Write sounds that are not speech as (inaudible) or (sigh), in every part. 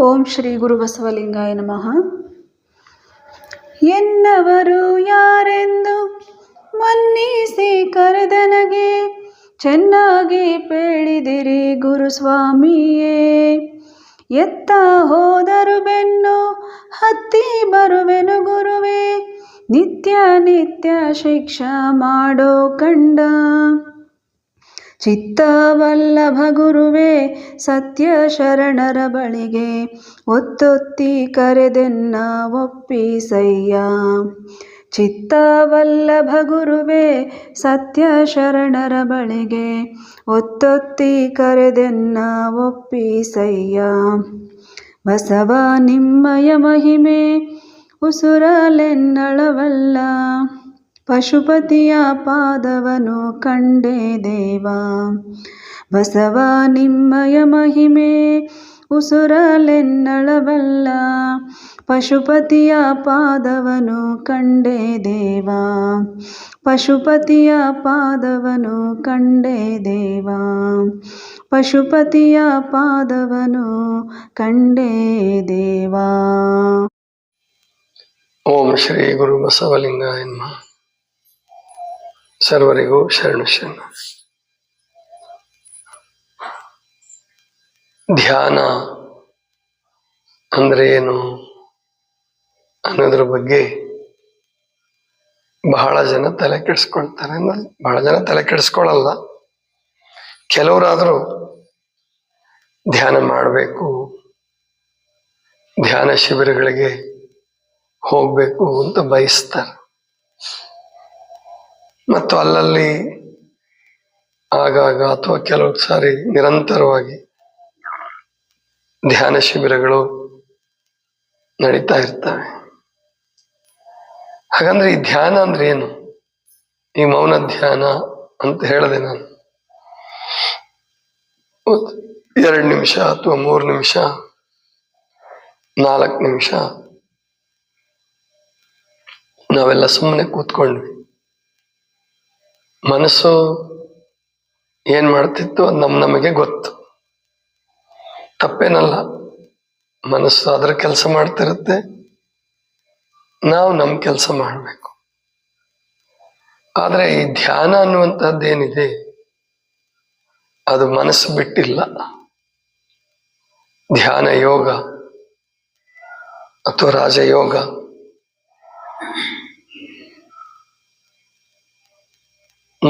ಓಂ ಶ್ರೀ ಗುರು ಬಸವಲಿಂಗಾಯ ನಮಃ. ಎನ್ನವರು ಯಾರೆಂದು ಮನ್ನಿಸಿ ಕರೆದನಗೆ ಚೆನ್ನಾಗಿ ಪೇಳಿದಿರಿ ಗುರುಸ್ವಾಮಿಯೇ ಎತ್ತ ಹೋದರು ಬೆನ್ನು, ಹತ್ತಿ ಬರುವೆನು ಗುರುವೇ. ನಿತ್ಯ ನಿತ್ಯ ಶಿಕ್ಷಾ ಮಾಡೋ ಕಂಡ ಚಿತ್ತವಲ್ಲಭ ಗುರುವೇ ಸತ್ಯ ಶರಣರ ಬಳಿಗೆ ಒತ್ತೊತ್ತಿ ಕರೆದೆನ್ನ ಒಪ್ಪಿಸಯ್ಯ. ಚಿತ್ತವಲ್ಲಭ ಗುರುವೇ ಸತ್ಯ ಶರಣರ ಬಳಿಗೆ ಒತ್ತೊತ್ತಿ ಕರೆದೆನ್ನ ಒಪ್ಪಿಸಯ್ಯ. ಬಸವ ನಿಮ್ಮಯ ಮಹಿಮೆ ಉಸುರಲೆನ್ನಳವಲ್ಲ. ಪಶುಪತಿಯ ಪಾದವನು ಕಂಡೆ ದೇವಾ. ಬಸವ, ನಿಮ್ಮಯ ಮಹಿಮೆ ಉಸುರಲೆನ್ನಳವಲ್ಲ. ಪಶುಪತಿಯ ಪಾದವನು ಕಂಡೆ ದೇವಾ. ಪಶುಪತಿಯ ಪಾದವನು ಕಂಡೆ ದೇವಾ. ಪಶುಪತಿಯ ಪಾದವನು ಕಂಡೆ ದೇವಾ. ಓಂ ಶ್ರೀ ಗುರು ಬಸವಲಿಂಗ ನಮಃ ಸರ್ವರಿಗೂ ಶರಣ ಶರಣ. ಧ್ಯಾನ ಅಂದ್ರೆ ಏನು ಅನ್ನೋದ್ರ ಬಗ್ಗೆ ಬಹಳ ಜನ ತಲೆ ಕೆಡಿಸ್ಕೊಳ್ತಾರೆ. ಬಹಳ ಜನ ತಲೆ ಕೆಡಿಸ್ಕೊಳ್ಳಲ್ಲ ಕೆಲವರಾದರೂ ಧ್ಯಾನ ಮಾಡಬೇಕು, ಧ್ಯಾನ ಶಿಬಿರಗಳಿಗೆ ಹೋಗಬೇಕು ಅಂತ ಬಯಸ್ತಾರೆ. ಮತ್ತು ಅಲ್ಲಲ್ಲಿ ಆಗಾಗ ಅಥವಾ ಕೆಲವು ಸಾರಿ ನಿರಂತರವಾಗಿ ಧ್ಯಾನ ಶಿಬಿರಗಳು ನಡೀತಾ ಇರ್ತವೆ. ಹಾಗಂದ್ರೆ ಈ ಧ್ಯಾನ ಅಂದ್ರೆ ಏನು? ಈ ಮೌನ ಧ್ಯಾನ ಅಂತ ಹೇಳಿದೆ ನಾನು. ಎರಡು ನಿಮಿಷ ಅಥವಾ ಮೂರು ನಿಮಿಷ, ನಾಲ್ಕು ನಿಮಿಷ, ನಾವೆಲ್ಲ ಸುಮ್ಮನೆ ಕೂತ್ಕೊಂಡ್ವಿ. ಮನಸ್ಸು ಏನ್ ಮಾಡ್ತಿತ್ತು ನಮ್ ನಮಗೆ ಗೊತ್ತು. ತಪ್ಪೇನಲ್ಲ. ಮನಸ್ಸು ಅದರ ಕೆಲಸ ಮಾಡ್ತಿರುತ್ತೆ. ನಾವು ನಮ್ಮ ಕೆಲಸ ಮಾಡಬೇಕು. ಆದ್ರೆ ಈ ಧ್ಯಾನ ಅನ್ನುವಂಥದ್ದು ಏನಿದೆ? ಅದು ಮನಸ್ಸು ಬಿಟ್ಟಿಲ್ಲ. ಧ್ಯಾನ ಯೋಗ ಅಥವಾ ರಾಜಯೋಗ.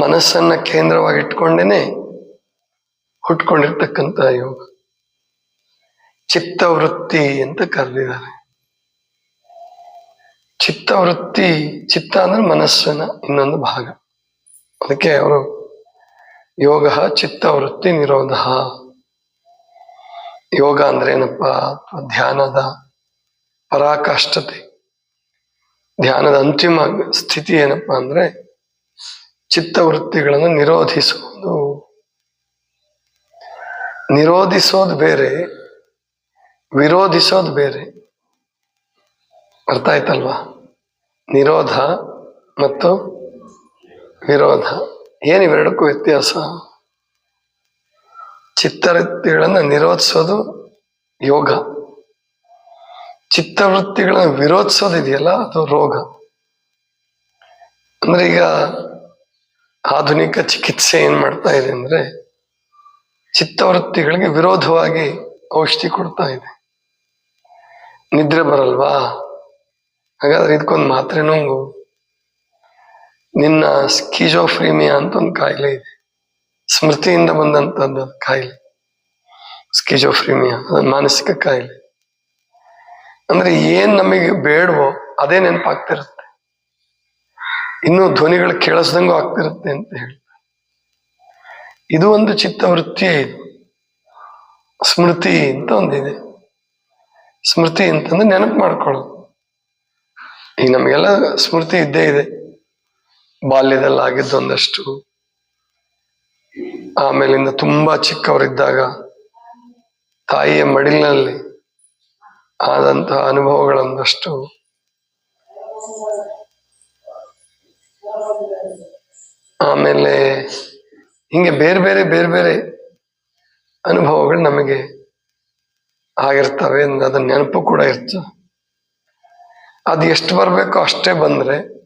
ಮನಸ್ಸನ್ನ ಕೇಂದ್ರವಾಗಿ ಇಟ್ಕೊಂಡೇನೆ ಹುಟ್ಕೊಂಡಿರ್ತಕ್ಕಂಥ ಯೋಗ. ಚಿತ್ತವೃತ್ತಿ ಅಂತ ಕರೆದಿದ್ದಾರೆ. ಚಿತ್ತವೃತ್ತಿ, ಚಿತ್ತ ಅಂದ್ರೆ ಮನಸ್ಸಿನ ಇನ್ನೊಂದು ಭಾಗ. ಅದಕ್ಕೆ ಅವರು ಯೋಗ, ಚಿತ್ತವೃತ್ತಿ ನಿರೋಧ. ಯೋಗ ಅಂದ್ರೆ ಏನಪ್ಪಾ? ಅಥವಾ ಧ್ಯಾನದ ಪರಾಕಾಷ್ಟತೆ ಧ್ಯಾನದ ಅಂತಿಮ ಸ್ಥಿತಿ ಏನಪ್ಪಾ ಅಂದ್ರೆ ಚಿತ್ತವೃತ್ತಿಗಳನ್ನು ನಿರೋಧಿಸುವುದು. ನಿರೋಧಿಸೋದು ಬೇರೆ, ವಿರೋಧಿಸೋದು ಬೇರೆ. ಅರ್ಥ ಆಯ್ತಲ್ವಾ? ನಿರೋಧ ಮತ್ತು ವಿರೋಧ. ಏನು ಇವೆರಡಕ್ಕೂ ವ್ಯತ್ಯಾಸ? ಚಿತ್ತವೃತ್ತಿಗಳನ್ನು ನಿರೋಧಿಸೋದು ಯೋಗ. ಚಿತ್ತವೃತ್ತಿಗಳನ್ನು ವಿರೋಧಿಸೋದು ಇದೆಯಲ್ಲ, ಅದು ರೋಗ. ಅಂದ್ರೆ ಈಗ ಆಧುನಿಕ ಚಿಕಿತ್ಸೆ ಏನ್ ಮಾಡ್ತಾ ಇದೆ ಅಂದ್ರೆ ಚಿತ್ತವೃತ್ತಿಗಳಿಗೆ ವಿರೋಧವಾಗಿ ಔಷಧಿ ಕೊಡ್ತಾ ಇದೆ. ನಿದ್ರೆ ಬರಲ್ವಾ? ಹಾಗಾದ್ರೆ ಇದಕ್ಕೊಂದು ಮಾತ್ರೆ ನುಂಗು. ನಿನ್ನ ಸ್ಕಿಜೋಫ್ರೀಮಿಯಾ ಅಂತ ಒಂದು ಕಾಯಿಲೆ ಇದೆ. ಸ್ಮೃತಿಯಿಂದ ಬಂದಂತದ್ದು ಕಾಯಿಲೆ. ಸ್ಕಿಜೋಫ್ರೀಮಿಯಾ ಅದು ಮಾನಸಿಕ ಕಾಯಿಲೆ. ಅಂದ್ರೆ ಏನ್ ನಮಗೆ ಬೇಡವೋ ಅದೇ ನೆನಪಾಗ್ತಿರುತ್ತೆ. ಇನ್ನು ಧ್ವನಿಗಳು ಕೇಳಿಸ್ದಂಗೂ ಆಗ್ತಿರುತ್ತೆ ಅಂತ ಹೇಳ್ತಾರೆ. ಇದು ಒಂದು ಚಿತ್ತವೃತ್ತಿ ಸ್ಮೃತಿ ಅಂತ ಒಂದಿದೆ. ಸ್ಮೃತಿ ಅಂತಂದ್ರೆ ನೆನಪು ಮಾಡ್ಕೊಳ್ಳೋದು. ಈಗ ನಮಗೆಲ್ಲ ಸ್ಮೃತಿ ಇದ್ದೇ ಇದೆ. ಬಾಲ್ಯದಲ್ಲಿ ಆಗಿದ್ದು ಒಂದಷ್ಟು. ಆಮೇಲಿಂದ ತುಂಬಾ ಚಿಕ್ಕವರಿದ್ದಾಗ ತಾಯಿಯ ಮಡಿಲಿನಲ್ಲಿ ಆದಂತಹ ಅನುಭವಗಳೊಂದಷ್ಟು ಆಮೇಲೆ ಹಿಂಗೆ ಬೇರೆ ಬೇರೆ ಬೇರೆ ಬೇರೆ ಅನುಭವಗಳು ನಮಗೆ ಆಗಿರ್ತವೆ ಅದನ್ನ ನೆನಪು ಕೂಡ ಇರ್ತದೆ. ಅದು ಎಷ್ಟು ಬರಬೇಕೋ ಅಷ್ಟೇ ಬಂದ್ರೆ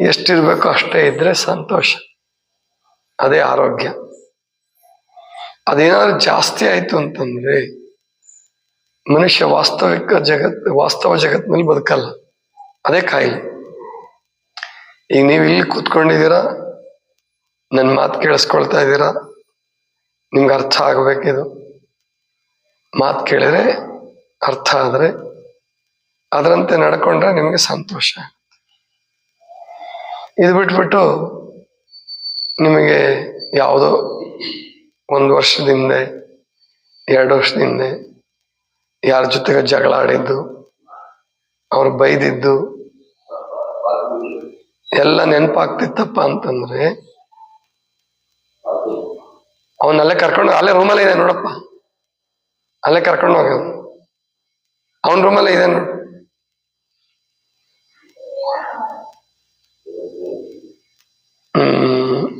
ಎಷ್ಟಿರ್ಬೇಕೋ ಅಷ್ಟೇ ಇದ್ರೆ ಸಂತೋಷ. ಅದೇ ಆರೋಗ್ಯ. ಅದೇನಾದ್ರು ಜಾಸ್ತಿ ಆಯ್ತು ಅಂತಂದ್ರೆ, ಮನುಷ್ಯ ವಾಸ್ತವಿಕ ಜಗತ್, ವಾಸ್ತವ ಜಗತ್ತಿನಲ್ಲಿ ಬದುಕಲ್ಲ. ಅದೇ ಕಾಯಿಲೆ. ಈಗ ನೀವು ಇಲ್ಲಿ ಕೂತ್ಕೊಂಡಿದ್ದೀರಾ ನನ್ನ ಮಾತು ಕೇಳಿಸ್ಕೊಳ್ತಾ ಇದ್ದೀರಾ? ನಿಮ್ಗೆ ಅರ್ಥ ಆಗಬೇಕಿದು. ಮಾತು ಕೇಳಿದ್ರೆ ಅರ್ಥ ಆದರೆ ಅದರಂತೆ ನಡ್ಕೊಂಡ್ರೆ ನಿಮಗೆ ಸಂತೋಷ ಇದು ಬಿಟ್ಬಿಟ್ಟು ನಿಮಗೆ ಯಾವುದೋ ಒಂದು ವರ್ಷದ ಹಿಂದೆ, ಎರಡು ವರ್ಷದ ಹಿಂದೆ ಯಾರ ಜೊತೆಗೆ ಜಗಳ ಆಡಿದ್ದು, ಅವ್ರು ಬೈದಿದ್ದು, ಎಲ್ಲ ನೆನಪಾಗ್ತಿತ್ತಪ್ಪ ಅಂತಂದ್ರೆ ಅವನಲ್ಲೇ ಕರ್ಕೊಂಡು ಅಲ್ಲೇ ರೂಮಲ್ಲೇ ಇದೆ ನೋಡಪ್ಪ. ಅಲ್ಲೇ ಕರ್ಕೊಂಡು ಹೋಗ ಅವನ. ರೂಮಲ್ಲೇ ಇದೆ ನೋಡು.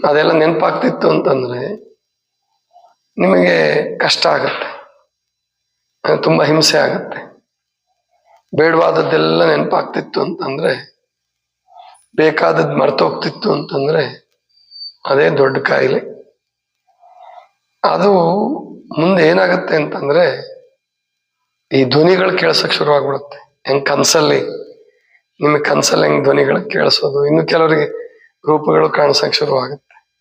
ಅದೆಲ್ಲ ನೆನಪಾಗ್ತಿತ್ತು ಅಂತಂದ್ರೆ ನಿಮಗೆ ಕಷ್ಟ ಆಗತ್ತೆ. ತುಂಬಾ ಹಿಂಸೆ ಆಗತ್ತೆ. ಬೇಡವಾದದ್ದೆಲ್ಲ ನೆನಪಾಗ್ತಿತ್ತು ಅಂತಂದ್ರೆ, ಬೇಕಾದದ್ದು ಮರ್ತೋಗ್ತಿತ್ತು ಅಂತಂದ್ರೆ, ಅದೇ ದೊಡ್ಡ ಕಾಯಿಲೆ. ಅದು ಮುಂದೆ ಏನಾಗುತ್ತೆ ಅಂತಂದ್ರೆ ಈ ಧ್ವನಿಗಳು ಕೇಳಿಸೋಕೆ ಶುರುವಾಗ್ಬಿಡುತ್ತೆ. ಹೆಂಗ್ ಕನ್ಸಲ್ಲಿ ನಿಮಗೆ ಕನ್ಸಲ್ಲಿ ಹೆಂಗ್ ಧ್ವನಿಗಳು ಕೇಳಿಸೋದು? ಇನ್ನು ಕೆಲವರಿಗೆ ರೂಪಗಳು ಕಾಣಿಸಕ್ ಶುರುವಾಗುತ್ತೆ.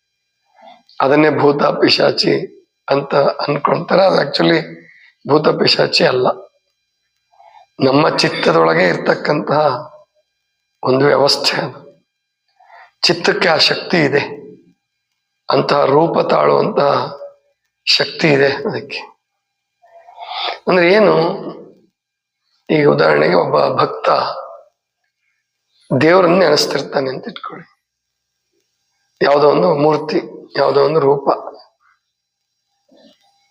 ಅದನ್ನೇ ಭೂತ, ಪಿಶಾಚಿ ಅಂತ ಅನ್ಕೊಂತಾರೆ. ಅದು ಆಕ್ಚುಲಿ ಭೂತ, ಪಿಶಾಚಿ ಅಲ್ಲ. ನಮ್ಮ ಚಿತ್ತದೊಳಗೆ ಇರ್ತಕ್ಕಂತಹ ಒಂದು ವ್ಯವಸ್ಥೆ ಅದು. ಚಿತ್ತಕ್ಕೆ ಆ ಶಕ್ತಿ ಇದೆ. ಅಂತಹ ರೂಪ ತಾಳುವಂತಹ ಶಕ್ತಿ ಇದೆ ಅದಕ್ಕೆ. ಅಂದ್ರೆ ಏನು? ಈಗ ಉದಾಹರಣೆಗೆ ಒಬ್ಬ ಭಕ್ತ ದೇವರನ್ನ ನೆನೆಸ್ತಿರ್ತಾನೆ ಅಂತ ಇಟ್ಕೊಳ್ಳಿ. ಯಾವುದೋ ಒಂದು ಮೂರ್ತಿ, ಯಾವುದೋ ಒಂದು ರೂಪ.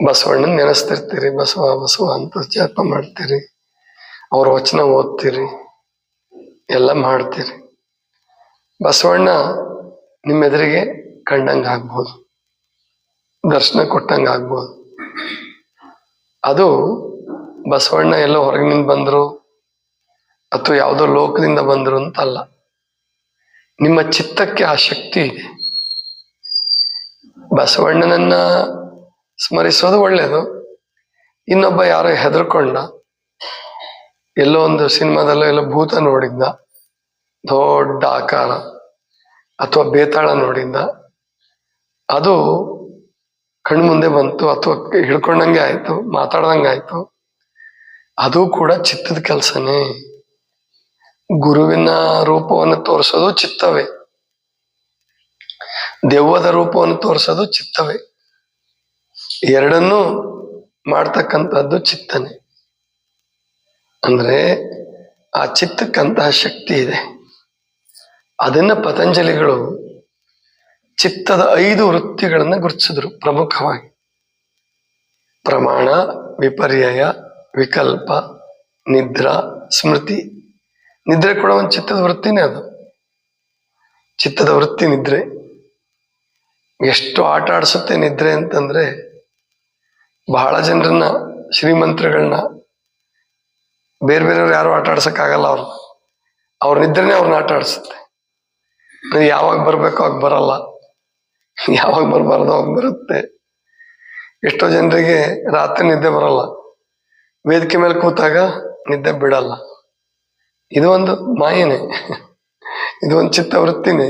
ಬಸವಣ್ಣನ ನೆನೆಸ್ತಿರ್ತೀರಿ, ಬಸವ ಬಸವ ಅಂತ ಜಪ ಮಾಡ್ತೀರಿ, ಅವ್ರ ವಚನ ಓದ್ತೀರಿ, ಎಲ್ಲ ಮಾಡ್ತೀರಿ. ಬಸವಣ್ಣ ನಿಮ್ಮೆದುರಿಗೆ ಕಂಡಂಗ ಆಗ್ಬೋದು ದರ್ಶನ ಕೊಟ್ಟಂಗ ಆಗ್ಬೋದು. ಅದು ಬಸವಣ್ಣ ಎಲ್ಲೋ ಹೊರಗಿನಿಂದ ಬಂದರು, ಅಥವಾ ಯಾವುದೋ ಲೋಕದಿಂದ ಬಂದರು ಅಂತ ಅಲ್ಲ ನಿಮ್ಮ ಚಿತ್ತಕ್ಕೆ ಆ ಶಕ್ತಿ ಇದೆ. ಬಸವಣ್ಣನನ್ನ ಸ್ಮರಿಸೋದು ಒಳ್ಳೇದು. ಇನ್ನೊಬ್ಬ ಯಾರೋ ಹೆದರ್ಕೊಂಡ, ಎಲ್ಲೋ ಒಂದು ಸಿನಿಮಾದಲ್ಲೋ ಎಲ್ಲೋ ಭೂತ ನೋಡಿದ್ದ, ದೊಡ್ಡ ಆಕಾರ, ಅಥವಾ ಬೇತಾಳ ನೋಡಿದ್ದ, ಅದು ಕಣ್ಮುಂದೆ ಬಂತು ಅಥವಾ ಹಿಡ್ಕೊಂಡಂಗೆ ಆಯ್ತು, ಮಾತಾಡ್ದಂಗೆ ಆಯ್ತು. ಅದು ಕೂಡ ಚಿತ್ತದ ಕೆಲಸನೇ. ಗುರುವಿನ ರೂಪವನ್ನು ತೋರಿಸೋದು ಚಿತ್ತವೇ. ದೆವ್ವದ ರೂಪವನ್ನು ತೋರಿಸೋದು ಚಿತ್ತವೇ. ಎರಡನ್ನೂ ಮಾಡ್ತಕ್ಕಂಥದ್ದು ಚಿತ್ತನೆ. ಅಂದ್ರೆ ಆ ಚಿತ್ತಕ್ಕಂತಹ ಶಕ್ತಿ ಇದೆ. ಅದನ್ನ ಪತಂಜಲಿಗಳು ಚಿತ್ತದ ಐದು ವೃತ್ತಿಗಳನ್ನ ಗುರುತಿಸಿದ್ರು ಪ್ರಮುಖವಾಗಿ. ಪ್ರಮಾಣ, ವಿಪರ್ಯಯ, ವಿಕಲ್ಪ, ನಿದ್ರಾ, ಸ್ಮೃತಿ. ನಿದ್ರೆ ಕೂಡ ಒಂದು ಚಿತ್ತದ ವೃತ್ತಿನೇ ಅದು. ಚಿತ್ತದ ವೃತ್ತಿ ನಿದ್ರೆ. ಎಷ್ಟು ಆಟ ಆಡಿಸುತ್ತೆ ನಿದ್ರೆ ಅಂತಂದ್ರೆ ಬಹಳ ಜನರನ್ನ ಶ್ರೀಮಂತ್ರಗಳನ್ನ ಬೇರೆ ಬೇರೆಯವ್ರು ಯಾರು ಆಟ ಆಡ್ಸಕ್ಕಾಗಲ್ಲ ಅವ್ರು. ಅವ್ರ ನಿದ್ರೆನೇ ಅವ್ರನ್ನ ಆಟ ಆಡಿಸುತ್ತೆ. ಯಾವಾಗ ಬರಬೇಕೋ ಅವಾಗ ಬರಲ್ಲ. (laughs) ಯಾವಾಗ ಬರಬಾರ್ದು ಅವಾಗ ಬರುತ್ತೆ. ಎಷ್ಟೋ ಜನರಿಗೆ ರಾತ್ರಿ ನಿದ್ದೆ ಬರಲ್ಲ. ವೇದಿಕೆ ಮೇಲೆ ಕೂತಾಗ ನಿದ್ದೆ ಬಿಡಲ್ಲ. ಇದು ಒಂದು ಮಾಯನೆ. (laughs) ಇದು ಒಂದು ಚಿತ್ತವೃತ್ತಿನೇ.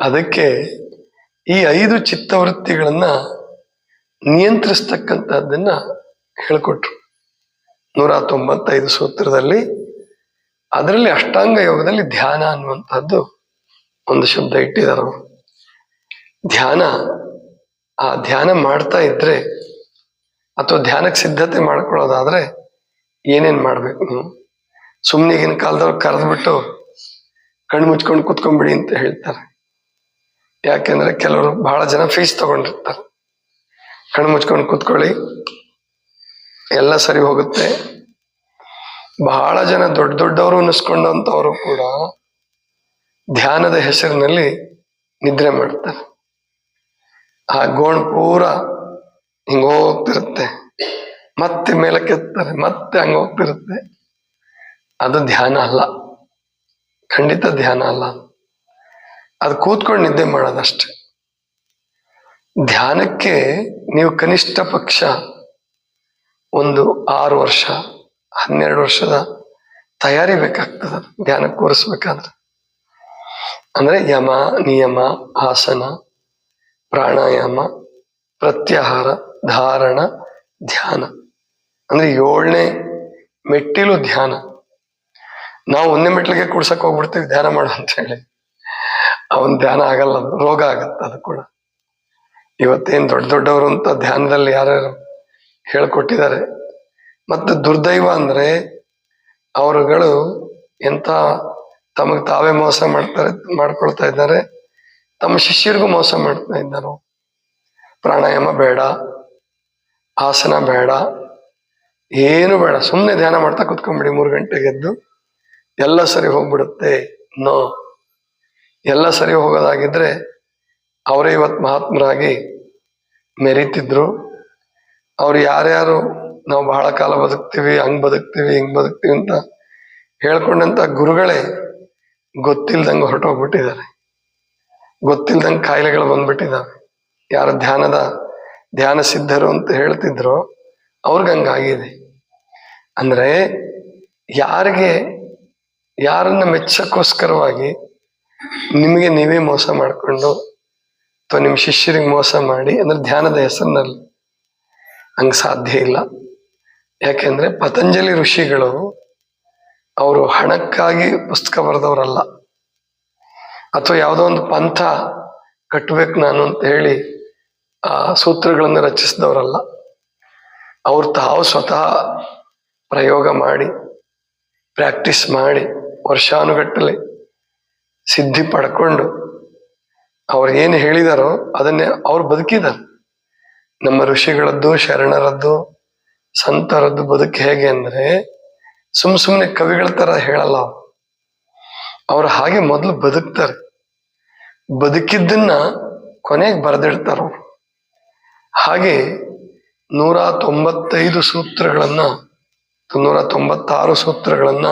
ಅದಕ್ಕೆ ಈ ಐದು ಚಿತ್ತವೃತ್ತಿಗಳನ್ನ ನಿಯಂತ್ರಿಸ್ತಕ್ಕಂಥದ್ದನ್ನ ಹೇಳ್ಕೊಟ್ರು. ನೂರ ತೊಂಬತ್ತೈದು ಸೂತ್ರದಲ್ಲಿ. ಅದರಲ್ಲಿ ಅಷ್ಟಾಂಗ ಯೋಗದಲ್ಲಿ ಧ್ಯಾನ ಅನ್ನುವಂಥದ್ದು ಒಂದು ಶಬ್ದ ಇಟ್ಟಿದ್ದಾರೆ ಧ್ಯಾನ, ಆ ಧ್ಯಾನ ಮಾಡ್ತಾ ಇದ್ರೆ ಅಥವಾ ಧ್ಯಾನಕ್ಕೆ ಸಿದ್ಧತೆ ಮಾಡ್ಕೊಳ್ಳೋದಾದ್ರೆ ಏನೇನ್ ಮಾಡ್ಬೇಕು ನೀವು? ಸುಮ್ಮನೆ ಈಗಿನ ಕಾಲದವ್ರು ಕರೆದ್ಬಿಟ್ಟು ಕಣ್ಣು ಮುಚ್ಕೊಂಡು ಕುತ್ಕೊಂಡ್ಬಿಡಿ ಅಂತ ಹೇಳ್ತಾರೆ. ಯಾಕೆಂದ್ರೆ ಕೆಲವರು ಬಹಳ ಜನ ಫೀಸ್ ತಗೊಂಡಿರ್ತಾರೆ. ಕಣ್ಣು ಮುಚ್ಕೊಂಡು ಕುತ್ಕೊಳ್ಳಿ, ಎಲ್ಲ ಸರಿ ಹೋಗುತ್ತೆ. ಬಹಳ ಜನ ದೊಡ್ಡ ದೊಡ್ಡವರು ಅನ್ನಿಸ್ಕೊಂಡಂತವರು ಕೂಡ ಧ್ಯಾನದ ಹೆಸರಿನಲ್ಲಿ ನಿದ್ರೆ ಮಾಡ್ತಾರೆ. ಆ ಗೋಣ್ ಪೂರ ಹಿಂಗ ಹೋಗ್ತಿರುತ್ತೆ. ಮತ್ತೆ ಮೇಲಕ್ಕೆತ್ತಾರೆ, ಮತ್ತೆ ಹಂಗ ಹೋಗ್ತಿರುತ್ತೆ. ಅದು ಧ್ಯಾನ ಅಲ್ಲ. ಖಂಡಿತ ಧ್ಯಾನ ಅಲ್ಲ. ಅದು ಕೂತ್ಕೊಂಡು ನಿದ್ದೆ ಮಾಡೋದಷ್ಟೆ. ಧ್ಯಾನಕ್ಕೆ ನೀವು ಕನಿಷ್ಠ ಪಕ್ಷ ಒಂದು ಆರು ವರ್ಷ, ಹನ್ನೆರಡು ವರ್ಷದ ತಯಾರಿ ಬೇಕಾಗ್ತದ. ಧ್ಯಾನ ಕೂರಿಸ್ಬೇಕಾದ್ರೆ. ಅಂದ್ರೆ ಯಮ, ನಿಯಮ, ಆಸನ ಪ್ರಾಣಾಯಾಮ, ಪ್ರತ್ಯಾಹಾರ, ಧಾರಣ, ಧ್ಯಾನ. ಅಂದ್ರೆ ಏಳನೇ ಮೆಟ್ಟಿಲು ಧ್ಯಾನ. ನಾವು ಒಂದೇ ಮೆಟ್ಟಿಲಿಗೆ ಕುಡ್ಸಕ್ ಹೋಗ್ಬಿಡ್ತೀವಿ, ಧ್ಯಾನ ಮಾಡು ಅಂತ ಹೇಳಿ ಅವನ್ ಧ್ಯಾನ ಆಗಲ್ಲ, ರೋಗ ಆಗತ್ತೆ ಅದು ಕೂಡ. ಇವತ್ತೇನ್ ದೊಡ್ಡ ದೊಡ್ಡವರು ಅಂತ ಧ್ಯಾನದಲ್ಲಿ ಯಾರ್ಯಾರು ಹೇಳ್ಕೊಟ್ಟಿದ್ದಾರೆ. ಮತ್ತೆ ದುರ್ದೈವ ಅಂದ್ರೆ ಅವರುಗಳು ಎಂತ ತಮಗ್ ತಾವೇ ಮೋಸ ಮಾಡ್ತಾರೆ, ಮಾಡ್ಕೊಳ್ತಾ ಇದ್ದಾರೆ. ತಮ್ಮ ಶಿಷ್ಯರಿಗೂ ಮೋಸ ಮಾಡ್ತಾ ಇದ್ದರು. ಪ್ರಾಣಾಯಾಮ ಬೇಡ, ಆಸನ ಬೇಡ, ಏನು ಬೇಡ ಸುಮ್ಮನೆ ಧ್ಯಾನ ಮಾಡ್ತಾ ಕುತ್ಕೊಂಡ್ಬಿಡಿ ಮೂರು ಗಂಟೆಗೆ ಎದ್ದು ಎಲ್ಲ ಸರಿ ಹೋಗ್ಬಿಡುತ್ತೆ. ನೋ. ಎಲ್ಲ ಸರಿ ಹೋಗೋದಾಗಿದ್ರೆ ಅವರೇ ಇವತ್ತು ಮಹಾತ್ಮರಾಗಿ ಮೆರೀತಿದ್ರು. ಅವ್ರು ಯಾರ್ಯಾರು ನಾವು ಬಹಳ ಕಾಲ ಬದುಕ್ತೀವಿ, ಹಂಗ್ ಬದುಕ್ತೀವಿ, ಹಿಂಗ್ ಬದುಕ್ತೀವಿ ಅಂತ ಹೇಳ್ಕೊಂಡಂತ ಗುರುಗಳೇ ಗೊತ್ತಿಲ್ದಂಗೆ ಹೊರಟೋಗ್ಬಿಟ್ಟಿದ್ದಾರೆ. ಗೊತ್ತಿಲ್ದಂಗೆ ಕಾಯಿಲೆಗಳು ಬಂದ್ಬಿಟ್ಟಿದ್ದಾವೆ ಯಾರು ಧ್ಯಾನದ, ಧ್ಯಾನ ಸಿದ್ಧರು ಅಂತ ಹೇಳ್ತಿದ್ರು ಅವ್ರಿಗಂಗಾಗಿದೆ ಅಂದ್ರೆ ಯಾರಿಗೆ, ಯಾರನ್ನ ಮೆಚ್ಚಕ್ಕೋಸ್ಕರವಾಗಿ ನಿಮಗೆ ನೀವೇ ಮೋಸ ಮಾಡಿಕೊಂಡು ಅಥವಾ ನಿಮ್ಮ ಶಿಷ್ಯರಿಗೆ ಮೋಸ ಮಾಡಿ ಅಂದ್ರೆ ಧ್ಯಾನದ ಹೆಸರಿನಲ್ಲಿ ಹಂಗೆ ಸಾಧ್ಯ ಇಲ್ಲ. ಯಾಕೆಂದ್ರೆ ಪತಂಜಲಿ ಋಷಿಗಳು ಅವರು ಹಣಕ್ಕಾಗಿ ಪುಸ್ತಕ ಬರೆದವರಲ್ಲ. ಅಥವಾ ಯಾವುದೋ ಒಂದು ಪಂಥ ಕಟ್ಟಬೇಕು ನಾನು ಅಂತ ಹೇಳಿ, ಆ, ಸೂತ್ರಗಳನ್ನು ರಚಿಸಿದವರಲ್ಲ, ಅವ್ರು ತಾವು ಸ್ವತಃ ಪ್ರಯೋಗ ಮಾಡಿ, ಪ್ರಾಕ್ಟೀಸ್ ಮಾಡಿ, ವರ್ಷಾನುಗಟ್ಟಲೆ ಸಿದ್ಧಿ ಪಡ್ಕೊಂಡು ಅವ್ರು ಏನು ಹೇಳಿದಾರೋ ಅದನ್ನೇ ಅವ್ರು ಬದುಕಿದ್ದಾರೆ. ನಮ್ಮ ಋಷಿಗಳದ್ದು, ಶರಣರದ್ದು, ಸಂತರದ್ದು ಬದುಕು ಹೇಗೆ ಅಂದರೆ ಸುಮ್ ಸುಮ್ಮನೆ ಕವಿಗಳ ತರ ಹೇಳಲ್ಲ ಅವ್ರು. ಅವ್ರು ಹಾಗೆ ಮೊದಲು ಬದುಕ್ತಾರೆ. ಬದುಕಿದ್ದನ್ನ ಕೊನೆಗೆ ಬರೆದಿಡ್ತಾರವ್ರು ಹಾಗೆ ನೂರ ತೊಂಬತ್ತೈದು ಸೂತ್ರಗಳನ್ನ ನೂರ ತೊಂಬತ್ತಾರು ಸೂತ್ರಗಳನ್ನ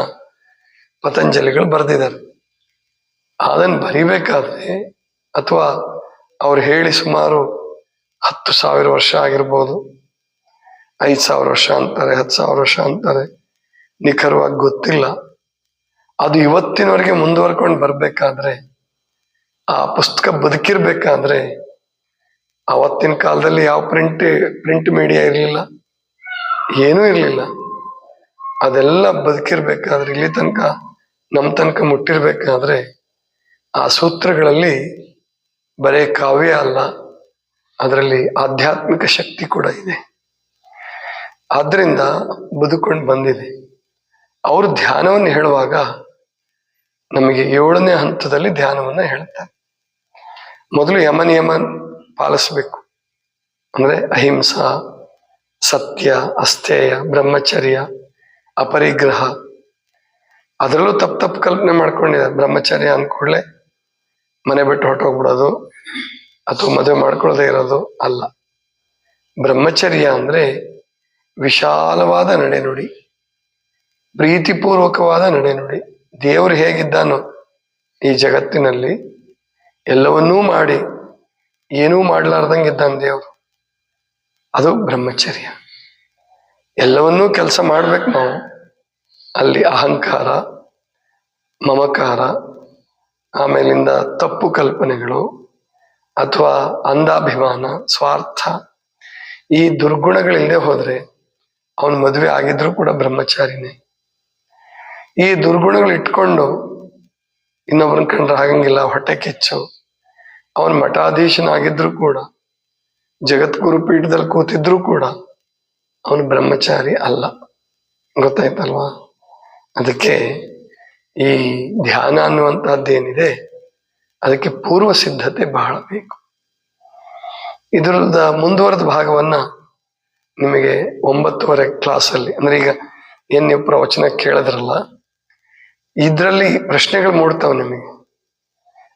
ಪತಂಜಲಿಗಳು ಬರೆದಿದ್ದಾರೆ. ಅದನ್ನು ಬರಿಬೇಕಾದ್ರೆ, ಅಥವಾ ಅವ್ರು ಹೇಳಿ ಸುಮಾರು ಹತ್ತು ಸಾವಿರ ವರ್ಷ ಆಗಿರ್ಬೋದು, ಐದು ಸಾವಿರ ವರ್ಷ ಅಂತಾರೆ, ಹತ್ತು ಸಾವಿರ ವರ್ಷ ಅಂತಾರೆ, ನಿಖರವಾಗಿ ಗೊತ್ತಿಲ್ಲ. ಅದು ಇವತ್ತಿನವರೆಗೆ ಮುಂದುವರ್ಕೊಂಡು ಬರ್ಬೇಕಾದ್ರೆ, ಆ ಪುಸ್ತಕ ಬದುಕಿರ್ಬೇಕಾದ್ರೆ, ಅವತ್ತಿನ ಕಾಲದಲ್ಲಿ ಯಾವ ಪ್ರಿಂಟ್ ಪ್ರಿಂಟ್ ಮೀಡಿಯಾ ಇರಲಿಲ್ಲ, ಏನೂ ಇರಲಿಲ್ಲ. ಅದೆಲ್ಲ ಬದುಕಿರ್ಬೇಕಾದ್ರೆ, ಇಲ್ಲಿ ತನಕ ನಮ್ಮ ತನಕ ಮುಟ್ಟಿರ್ಬೇಕಾದ್ರೆ, ಆ ಸೂತ್ರಗಳಲ್ಲಿ ಬರೇ ಕಾವ್ಯ ಅಲ್ಲ, ಅದರಲ್ಲಿ ಆಧ್ಯಾತ್ಮಿಕ ಶಕ್ತಿ ಕೂಡ ಇದೆ. ಆದ್ದರಿಂದ ಬದುಕೊಂಡು ಬಂದಿದೆ. ಅವರು ಧ್ಯಾನವನ್ನು ಹೇಳುವಾಗ ನಮಗೆ ಏಳನೇ ಹಂತದಲ್ಲಿ ಧ್ಯಾನವನ್ನ ಹೇಳ್ತಾರೆ. ಮೊದಲು ಯಮ ನಿಯಮ ಪಾಲಿಸ್ಬೇಕು. ಅಂದ್ರೆ ಅಹಿಂಸಾ, ಸತ್ಯ, ಅಸ್ಥೇಯ, ಬ್ರಹ್ಮಚರ್ಯ, ಅಪರಿಗ್ರಹ. ಅದರಲ್ಲೂ ತಪ್ಪು ತಪ್ಪು ಕಲ್ಪನೆ ಮಾಡ್ಕೊಂಡಿದ್ದಾರೆ. ಬ್ರಹ್ಮಚರ್ಯ ಅಂದ್ಕೂಡ್ಲೆ ಮನೆ ಬಿಟ್ಟು ಹೊರಟೋಗ್ಬಿಡೋದು ಅಥವಾ ಮದುವೆ ಮಾಡ್ಕೊಳ್ಳದೆ ಇರೋದು ಅಲ್ಲ. ಬ್ರಹ್ಮಚರ್ಯ ಅಂದ್ರೆ ವಿಶಾಲವಾದ ನಡೆನುಡಿ ಪ್ರೀತಿಪೂರ್ವಕವಾದ ನಡೆನುಡಿ ದೇವರು ಹೇಗಿದ್ದಾನೋ ಈ ಜಗತ್ತಿನಲ್ಲಿ ಎಲ್ಲವನ್ನೂ ಮಾಡಿ ಏನೂ ಮಾಡಲಾರ್ದಂಗೆ ಇದ್ದಾನೆ ದೇವರು. ಅದು ಬ್ರಹ್ಮಚರ್ಯ. ಎಲ್ಲವನ್ನೂ ಕೆಲಸ ಮಾಡ್ಬೇಕು ನಾವು. ಅಲ್ಲಿ ಅಹಂಕಾರ, ಮಮಕಾರ, ಆಮೇಲಿಂದ ತಪ್ಪು ಕಲ್ಪನೆಗಳು ಅಥವಾ ಅಂಧಾಭಿಮಾನ, ಸ್ವಾರ್ಥ ಈ ದುರ್ಗುಣಗಳಿಲ್ಲದೆ ಹೋದ್ರೆ ಅವನ್ ಮದುವೆ ಆಗಿದ್ರು ಕೂಡ ಬ್ರಹ್ಮಚಾರಿನೇ. ಈ ದುರ್ಗುಣಗಳು ಇಟ್ಕೊಂಡು ಇನ್ನೊಬ್ಬರನ್ನ ಕಂಡ್ರೆ ಆಗಂಗಿಲ್ಲ ಹೊಟ್ಟೆ ಕಿಚ್ಚು. ಅವನ್ ಮಠಾಧೀಶನಾಗಿದ್ರು ಕೂಡ, ಜಗದ್ಗುರು ಪೀಠದಲ್ಲಿ ಕೂತಿದ್ರು ಕೂಡ ಅವನು ಬ್ರಹ್ಮಚಾರಿ ಅಲ್ಲ. ಗೊತ್ತಾಯ್ತಲ್ವಾ? ಅದಕ್ಕೆ ಈ ಧ್ಯಾನ ಅನ್ನುವಂತಹದ್ದೇನಿದೆ, ಅದಕ್ಕೆ ಪೂರ್ವ ಸಿದ್ಧತೆ ಬಹಳ ಬೇಕು. ಇದರದ ಮುಂದುವರೆದ ಭಾಗವನ್ನ ನಿಮಗೆ ಒಂಬತ್ತುವರೆ ಕ್ಲಾಸಲ್ಲಿ ಅಂದ್ರೆ ಈಗ ಏನ್ ನೀವು ಪ್ರವಚನ ಕೇಳಿದ್ರಲ್ಲ ಇದ್ರಲ್ಲಿ ಪ್ರಶ್ನೆಗಳು ಮೂಡ್ತಾವೆ ನಿಮಗೆ.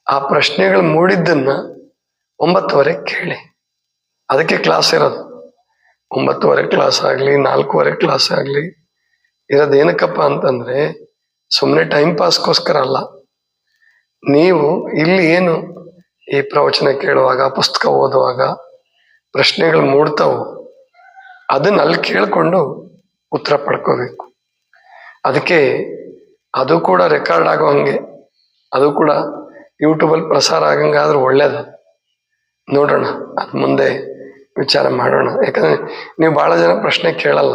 ಆ ಪ್ರಶ್ನೆಗಳು ಮೂಡಿದ್ದನ್ನ ಒಂಬತ್ತುವರೆ ಕೇಳಿ. ಅದಕ್ಕೆ ಕ್ಲಾಸ್ ಇರೋದು. ಒಂಬತ್ತುವರೆ ಕ್ಲಾಸ್ ಆಗಲಿ, ನಾಲ್ಕೂವರೆ ಕ್ಲಾಸ್ ಆಗಲಿ, ಇರೋದು ಏನಕ್ಕಪ್ಪ ಅಂತಂದ್ರೆ ಸುಮ್ಮನೆ ಟೈಮ್ ಪಾಸ್ಗೋಸ್ಕರ ಅಲ್ಲ. ನೀವು ಇಲ್ಲಿ ಏನು ಈ ಪ್ರವಚನ ಕೇಳುವಾಗ, ಪುಸ್ತಕ ಓದುವಾಗ ಪ್ರಶ್ನೆಗಳು ಮೂಡ್ತಾವು, ಅದನ್ನ ಅಲ್ಲಿ ಕೇಳಿಕೊಂಡು ಉತ್ತರ ಪಡ್ಕೋಬೇಕು. ಅದಕ್ಕೆ ಅದು ಕೂಡ ರೆಕಾರ್ಡ್ ಆಗೋ ಹಂಗೆ ಅದು ಕೂಡ ಯೂಟ್ಯೂಬಲ್ಲಿ ಪ್ರಸಾರ ಆಗಂಗಾದ್ರೆ ಒಳ್ಳೇದು. ನೋಡೋಣ, ಅದು ಮುಂದೆ ವಿಚಾರ ಮಾಡೋಣ. ಯಾಕಂದ್ರೆ ನೀವು ಭಾಳ ಜನ ಪ್ರಶ್ನೆ ಕೇಳಲ್ಲ.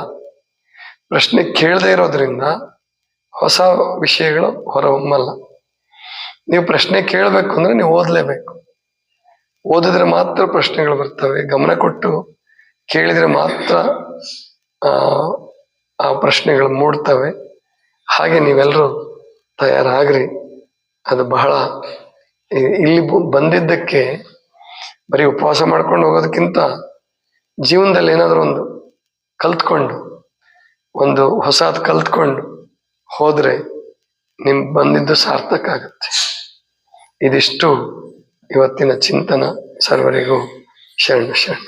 ಪ್ರಶ್ನೆ ಕೇಳದೇ ಇರೋದ್ರಿಂದ ಹೊಸ ವಿಷಯಗಳು ಹೊರಹೊಮ್ಮಲ್ಲ. ನೀವು ಪ್ರಶ್ನೆ ಕೇಳಬೇಕು ಅಂದರೆ ನೀವು ಓದಲೇಬೇಕು. ಓದಿದ್ರೆ ಮಾತ್ರ ಪ್ರಶ್ನೆಗಳು ಬರ್ತವೆ. ಗಮನ ಕೊಟ್ಟು ಕೇಳಿದರೆ ಮಾತ್ರ ಆ ಪ್ರಶ್ನೆಗಳು ಮೂಡ್ತವೆ. ಹಾಗೆ ನೀವೆಲ್ಲರೂ ತಯಾರಾಗ್ರಿ. ಅದು ಬಹಳ ಇಲ್ಲಿ ಬಂದಿದ್ದಕ್ಕೆ ಬರೀ ಉಪವಾಸ ಮಾಡ್ಕೊಂಡು ಹೋಗೋದಕ್ಕಿಂತ ಜೀವನದಲ್ಲಿ ಏನಾದರೂ ಒಂದು ಕಲ್ತ್ಕೊಂಡು, ಒಂದು ಹೊಸದು ಕಲ್ತ್ಕೊಂಡು ಹೋದರೆ ನಿಮ್, ಬಂದಿದ್ದು ಸಾರ್ಥಕ ಆಗುತ್ತೆ. ಇದಿಷ್ಟು ಇವತ್ತಿನ ಚಿಂತನ. ಸರ್ವರಿಗೂ ಶರಣ ಶರಣ.